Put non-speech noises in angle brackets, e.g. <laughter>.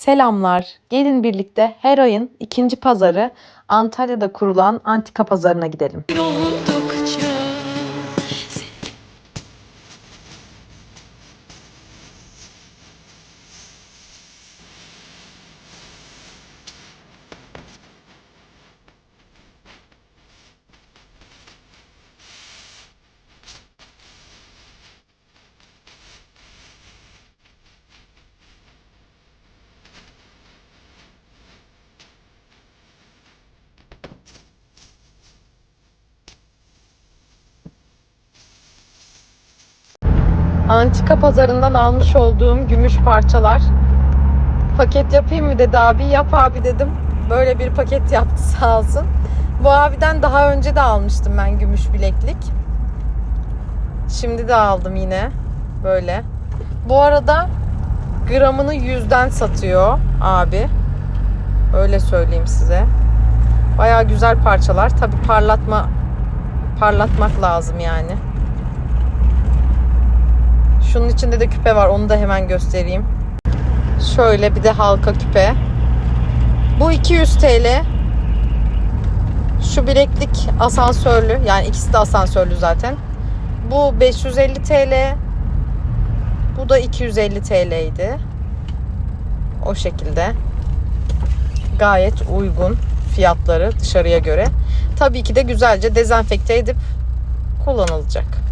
Selamlar. Gelin birlikte her ayın ikinci pazarı Antalya'da kurulan antika pazarına gidelim. oldukça Antika pazarından almış olduğum gümüş parçalar. Paket yapayım mı dedi abi. Yap abi dedim. Böyle bir paket yaptı <laughs> sağ olsun. Bu abiden daha önce de almıştım ben gümüş bileklik. Şimdi de aldım yine. Böyle. Bu arada gramını yüzden satıyor abi. Öyle söyleyeyim size. Baya güzel parçalar. Tabi parlatma parlatmak lazım yani. Şunun içinde de küpe var. Onu da hemen göstereyim. Şöyle bir de halka küpe. Bu 200 TL. Şu bileklik asansörlü. Yani ikisi de asansörlü zaten. Bu 550 TL. Bu da 250 TL idi. O şekilde. Gayet uygun fiyatları dışarıya göre. Tabii ki de güzelce dezenfekte edip kullanılacak.